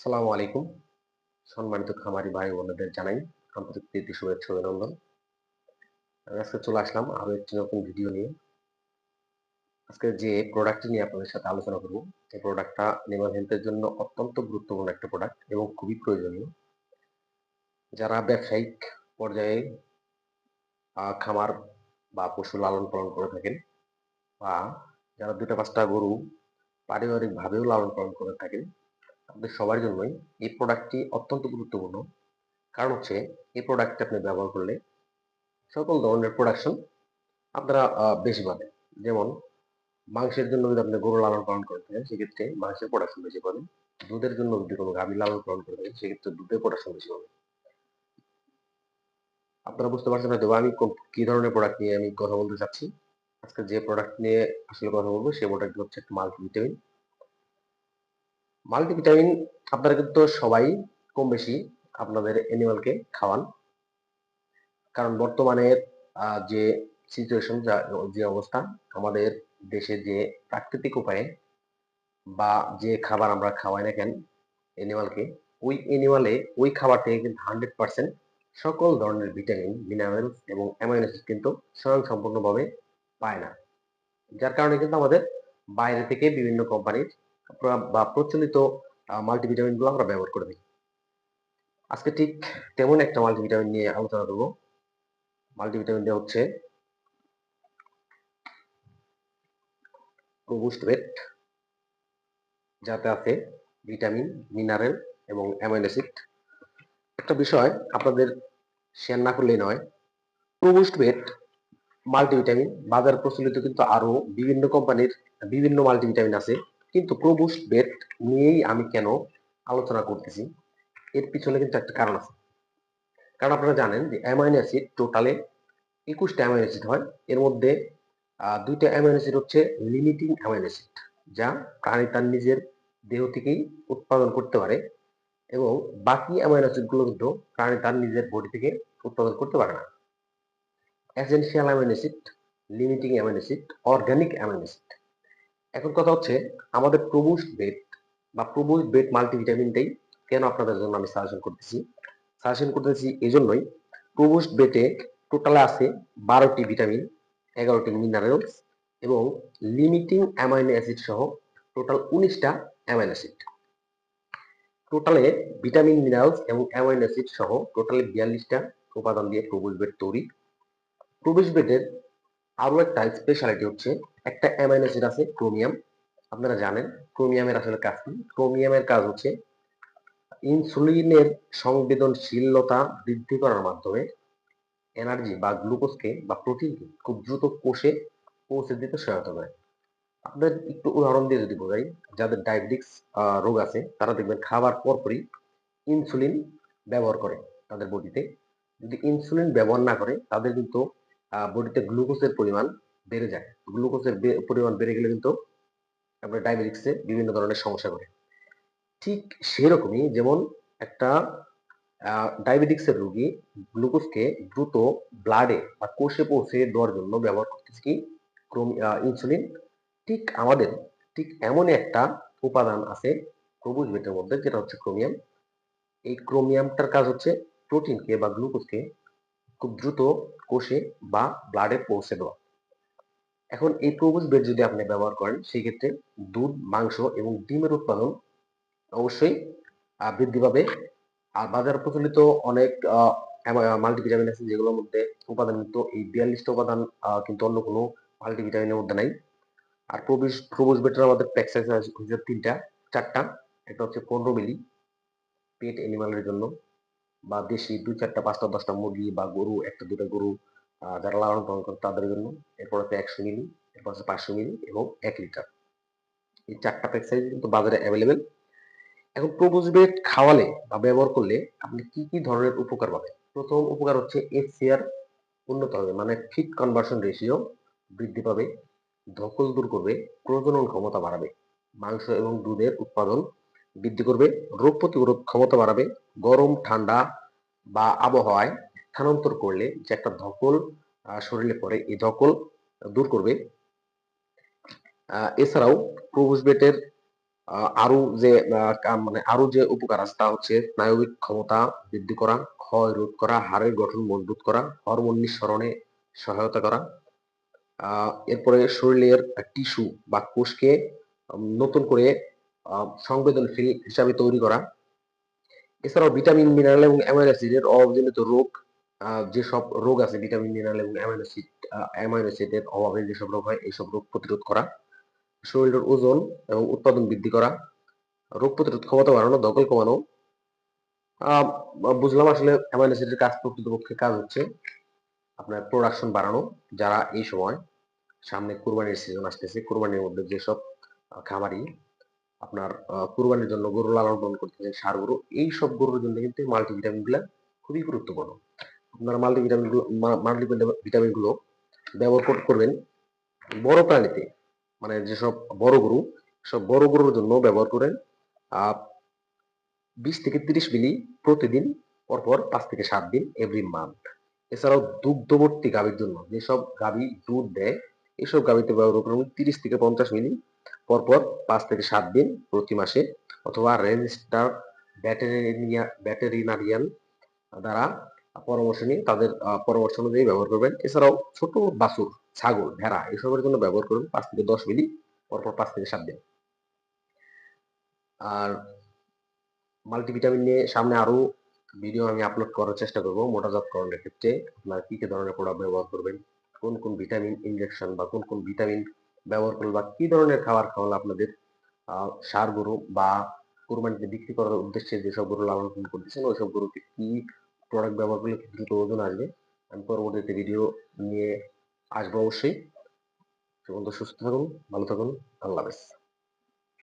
সালামু আলাইকুম। সম্মানিত খামারি ভাই বোনদের জানাই আন্তরিক প্রীতি, শুভেচ্ছা অভিনন্দন। আমি আজকে চলে আসলাম আরও একটি নতুন ভিডিও নিয়ে। আজকে যে প্রোডাক্টটি নিয়ে আপনাদের সাথে আলোচনা করব, এই প্রোডাক্টটা অ্যানিমাল হেলথের জন্য অত্যন্ত গুরুত্বপূর্ণ একটা প্রোডাক্ট এবং খুবই প্রয়োজনীয়। যারা ব্যবসায়িক পর্যায়ে খামার বা পশু লালন পালন করে থাকেন বা যারা দুটা পাঁচটা গরু পারিবারিকভাবেও লালন পালন করে থাকেন আপনাদের সবার জন্যই এই প্রোডাক্টটি অত্যন্ত গুরুত্বপূর্ণ। কারণ হচ্ছে, এই প্রোডাক্টটি আপনি ব্যবহার করলে সকল ধরনের প্রোডাকশন আপনারা বেশি পাবেন। যেমন, মাংসের জন্য যদি আপনি গরু লালন পালন করে থাকেন, সেক্ষেত্রে মাংসের প্রোডাকশন বেশি পাবেন। দুধের জন্য যদি কোনো গাভী লালন পালন করে থাকেন, সেক্ষেত্রে দুধের প্রোডাকশন বেশি পাবেন। আপনারা বুঝতে পারছেন হয়তো আমি কি ধরনের প্রোডাক্ট নিয়ে আমি কথা বলতে চাচ্ছি। আজকে যে প্রোডাক্ট নিয়ে আসলে কথা বলব সেই প্রোডাক্ট হচ্ছে একটা মাল্টিভিটামিন মাল্টিভিটামিন আপনারা কিন্তু সবাই কম বেশি আপনাদের অ্যানিমালকে খাওয়ান। কারণ বর্তমানে যে সিচুয়েশন যে অবস্থা, আমাদের দেশে যে প্রাকৃতিক উপায়ে বা যে খাবার আমরা খাওয়াই না কেন অ্যানিমালকে ওই অ্যানিমালে ওই খাবার থেকে কিন্তু হান্ড্রেড পার্সেন্ট সকল ধরনের ভিটামিন মিনারেলস এবং অ্যামাইনো অ্যাসিড কিন্তু স্বয়ং সম্পূর্ণভাবে পায় না। যার কারণে কিন্তু আমাদের বাইরে থেকে বিভিন্ন কোম্পানির বা প্রচলিত মাল্টিভিটামিনগুলো আমরা ব্যবহার করে থাকি। আজকে ঠিক তেমন একটা মাল্টিভিটামিন নিয়ে আলোচনা করব। মাল্টিভিটামিনটা হচ্ছে যাতে আছে ভিটামিন মিনারেল এবং অ্যামাইন অ্যাসিড একটা বিষয় আপনাদের শেয়ার না করলেই নয় প্রোবুস্ট ভেট মাল্টিভিটামিন বাজার প্রচলিত কিন্তু আরও বিভিন্ন কোম্পানির বিভিন্ন মাল্টিভিটামিন আছে। কিন্তু প্রোবুস্ট ভেট নিয়েই আমি কেন আলোচনা করতেছি? এর পিছনে কিন্তু একটা কারণ আছে। কারণ আপনারা জানেন যে অ্যামাইনো অ্যাসিড টোটালে একুশটা অ্যামাইনো অ্যাসিড হয়। এর মধ্যে দুইটা অ্যামাইনো অ্যাসিড হচ্ছে লিমিটিং অ্যামাইনো অ্যাসিড, যা প্রাণী তার নিজের দেহ থেকেই উৎপাদন করতে পারে এবং বাকি অ্যামাইনো অ্যাসিডগুলো কিন্তু প্রাণী তার নিজের বডি থেকে উৎপাদন করতে পারে না। Essential amino acid, limiting amino acid, organic amino acid. এখন কথা হচ্ছে, আমাদের প্রবুস্ট বেট বা প্রবুস্ট বেট মাল্টিভিটামিনটাই কেন আপনাদের জন্য আমি সাজেশন করতেছি? সাজেশন করতেছি এই জন্যই প্রবুস্ট বেটে টোটালে আছে বারোটি ভিটামিন এগারোটি মিনারেলস এবং লিমিটিং অ্যামাইনো অ্যাসিড সহ টোটাল উনিশটা অ্যামাইনো অ্যাসিড টোটালে ভিটামিন মিনারেলস এবং অ্যামাইনো অ্যাসিড সহ টোটালে বিয়াল্লিশটা উপাদান দিয়ে প্রবুস্ট বেট তৈরি। প্রবুস্ট বেটের আরও একটা স্পেশালিটি হচ্ছে একটা অ্যামাইনো অ্যাসিড আছে ক্রোমিয়াম আপনারা জানেন ক্রোমিয়ামের আসলে কাজ কি? ক্রোমিয়ামের কাজ হচ্ছে ইনসুলিনের সংবেদনশীলতা বৃদ্ধি করার মাধ্যমে এনার্জি বা গ্লুকোজকে বা প্রোটিনকে খুব দ্রুত কোষে পৌঁছে দিতে সহায়তা করে। আপনাদের একটু উদাহরণ দিয়ে যদি বোঝাই, যাদের ডায়াবেটিক্স রোগ আছে, তারা দেখবেন খাবার পরপরই ইনসুলিন ব্যবহার করে তাদের বডিতে যদি ইনসুলিন ব্যবহার না করে, তাদের কিন্তু বডিতে গ্লুকোজের পরিমাণ বেড়ে যায়। গ্লুকোজের পরিমাণ বেড়ে গেলে কিন্তু আপনার ডায়াবেটিক্সে বিভিন্ন ধরনের সমস্যা করে। ঠিক সেরকমই যেমন একটা ডায়াবেটিক্সের রোগী গ্লুকোজকে দ্রুত ব্লাডে বা কোষে পৌঁছে দেওয়ার জন্য ব্যবহার করতেছে কি? ইনসুলিন ঠিক আমাদের, ঠিক এমনই একটা উপাদান আছে প্রবুজ বেটের মধ্যে, যেটা হচ্ছে ক্রোমিয়াম এই ক্রোমিয়ামটার কাজ হচ্ছে প্রোটিনকে বা গ্লুকোজকে খুব দ্রুত কোষে বা ব্লাডে পৌঁছে দেওয়া। এখন এই প্রবুজ বেড যদি আপনি ব্যবহার করেন সেই ক্ষেত্রে দুধ, মাংস এবং ডিমের উৎপাদন অবশ্যই বৃদ্ধি পাবে। আর বাজার প্রচলিত অনেক মাল্টিভিটামিন আছে যেগুলোর মধ্যে উপাদান কিন্তু এই বিয়াল্লিশটা উপাদান কিন্তু অন্য কোনো মাল্টিভিটামিনের মধ্যে নাই। আর প্রবুজ প্রবুজ বেটার আমাদের প্যাক সাইজ হচ্ছে তিনটা, চারটা, একটা হচ্ছে পনেরো মিলি পেট অ্যানিমালের জন্য। বা দেশি দুই চারটা, পাঁচটা, দশটা মুরগি বা গরু, একটা দুটা গরু যারা লালন পালন করে তাদের জন্য এরপর হচ্ছে একশো মিলি, এরপর হচ্ছে পাঁচশো মিলি এবং এক লিটার। এই চারটা প্যাক সাইজ কিন্তু বাজারে অ্যাভেলেবেল এখন প্রবোজ বেড খাওয়ালে বা ব্যবহার করলে আপনি কি কি ধরনের উপকার পাবেন? প্রথম উপকার হচ্ছে এফসিআর উন্নত হবে মানে ফিট কনভার্সন রেশিও বৃদ্ধি পাবে, ধকল দূর করবে, প্রজনন ক্ষমতা বাড়াবে, মাংস এবং দুধের উৎপাদন বৃদ্ধি করবে রোগ প্রতিরোধ ক্ষমতা বাড়াবে গরম ঠান্ডা বা আবহাওয়ায় স্থানান্তর করলে যে একটা ধকল শরীরে পড়ে এই ধকল দূর করবে। এছাড়াও প্রবুজ বেটের আহ, আরও যে মানে আরও যে উপকার আছে তা হচ্ছে স্নায়বিক ক্ষমতা বৃদ্ধি করা ক্ষয় রোধ করা হাড়ের গঠন মজবুত করা হরমোন নিঃসরণে সহায়তা করা। এরপরে শরীরের টিস্যু বা কোষকে নতুন করে সংবেদনশীল হিসাবে তৈরি করা। এছাড়াও ভিটামিন মিনারেল এবং অ্যামাইনো অ্যাসিডের অভাবজনিত রোগ যেসব রোগ আছে, ভিটামিন মিনারেল এবং অ্যামাইনো অ্যাসিড অ্যামাইনো অ্যাসিডের অভাবে যেসব রোগ হয় এইসব রোগ প্রতিরোধ করা, শরীরের ওজন এবং উৎপাদন বৃদ্ধি করা, রোগ প্রতিরোধ ক্ষমতা বাড়ানো, দখল কমানো। বুঝলাম আসলে অ্যামাইনো অ্যাসিডের কাজ প্রকৃতপক্ষে কাজ হচ্ছে আপনার প্রোডাকশন বাড়ানো, যারা এই সময় সামনে কুরবানির সিজন আসতেছে, কোরবানির মধ্যে যেসব খামারি আপনার কুরবানির জন্য গরু লালন পালন করতেছেন সার গরু, এই সব গরুর জন্য কিন্তু মাল্টিভিটামিনগুলা খুবই গুরুত্বপূর্ণ। আপনারা মাল্টিভিটামিনগুলো মাল্টিভিটামিনগুলো ব্যবহার করবেন বড় প্রাণীতে মানে যেসব বড় গরু, সব বড় গরুর জন্য ব্যবহার করেন বিশ থেকে তিরিশ মিলি প্রতিদিন, পরপর পাঁচ থেকে সাত দিন এভরি মান্থ এছাড়াও দুগ্ধবর্তী গাভীর জন্য যেসব গাভী দুধ দেয়, এসব গাভীতে ব্যবহার করুন তিরিশ থেকে পঞ্চাশ মিলি পরপর পাঁচ থেকে সাত দিন প্রতি মাসে অথবা রেজিস্টার ব্যাটেরিয়া ব্যাটেরিনারিয়ান দ্বারা পরামর্শ নিয়ে তাদের পরামর্শ অনুযায়ী ব্যবহার করবেন। এছাড়াও ছোট বাছুর, ছাগল, ভেড়া, এসবের জন্য ব্যবহার করবেন পাঁচ থেকে দশ মিলি পরপর পাঁচ থেকে সাত দিন। আর মাল্টিভিটামিন নিয়ে সামনে আরও ভিডিও আমি আপলোড করার চেষ্টা করব মোটাজাতকরণের ক্ষেত্রে। আপনার কি কি ধরনের প্রোডাক্ট ব্যবহার করবেন? কোন কোন ভিটামিন ইনজেকশন বা কোন কোন ভিটামিন ব্যবহার করলে বা কি ধরনের খাবার খাওয়ালে আপনাদের সার গরু বা কোরবানিতে বিক্রি করার উদ্দেশ্যে যেসব গরু লালন পালন করতেছেন, ওইসব গরুকে কি প্রোডাক্ট ব্যবহার করলে দ্রুত ওজন আসবে? আমি পরবর্তীতে ভিডিও নিয়ে আসব অবশ্যই। সুস্থ থাকুন, ভালো থাকুন, আল্লাহ হাফেজ।